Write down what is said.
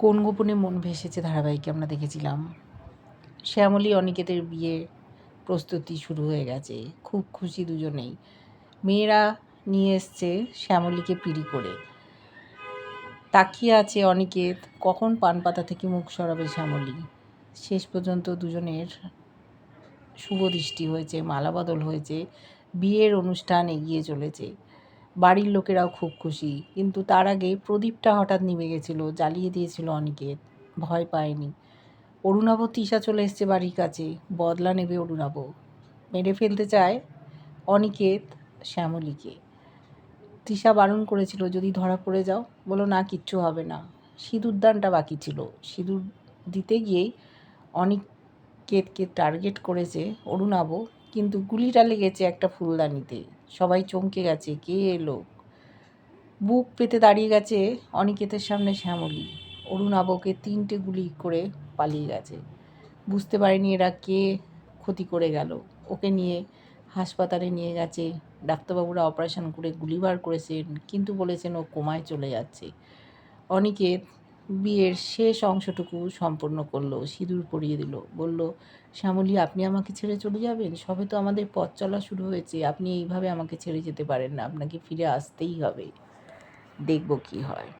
কোন গোপনে মন ভেসেছে ধারাবাহিকে আমরা দেখেছিলাম? শ্যামলী, অনিকেতের বিয়ে প্রস্তুতি শুরু হয়ে গেছে। খুব খুশি দুজনেই। মেয়েরা নিয়ে এসছে শ্যামলীকে পিড়ি করে। তাকিয়ে আছে অনিকেত, কখন পান পাতা থেকে মুখ সরাবে শ্যামলী? শেষ পর্যন্ত দুজনের শুভ দৃষ্টি হয়েছে, মালা বদল হয়েছে, বিয়ের অনুষ্ঠান এগিয়ে চলেছে। বাড়ির লোকেরাও খুব খুশি। কিন্তু তার আগে প্রদীপটা হঠাৎ নিভে গেছিল, জ্বালিয়ে দিয়েছিল অনিকেত। ভয় পায়নি। অরুণাভ তিশা চলে এসছে বাড়ির কাছে। বদলা নেবে অরুণাভ মেরে ফেলতে চায় অনিকেত শ্যামলীকে। তৃষা বারণ করেছিল, যদি ধরা পড়ে যাও? বলো না, কিচ্ছু হবে না। সিঁদুরদানটা বাকি ছিল। সিঁদুর দিতে গিয়েই অনিকেতকে টার্গেট করেছে অরুণাভ কিন্তু গুলিটা লেগেছে একটা ফুলদানিতে। সবাই চমকে গেছে, কে এলো বুক পেতে দাঁড়িয়ে গেছে অনিকেতের সামনে শ্যামলী। অরুণাবকে তিনটে গুলি করে পালিয়ে গেছে। বুঝতে পারেনি এরা কে ক্ষতি করে গেল। ওকে নিয়ে হাসপাতালে নিয়ে গেছে। ডাক্তারবাবুরা অপারেশন করে গুলি বার করেছেন, কিন্তু বলেছেন ও কোমায় চলে যাচ্ছে। অনিকেত বিয়ের শেষ অংশটুকু সম্পূর্ণ করল, সিঁদুর পরিয়ে দিল, বলল, শ্যামলী, আপনি আমাকে ছেড়ে চলে যাবেন? সবে তো আমাদের পথ চলা শুরু হয়েছে, আপনি এইভাবে আমাকে ছেড়ে যেতে পারেন না, আপনাকে ফিরে আসতেই হবে। দেখব কি হয়।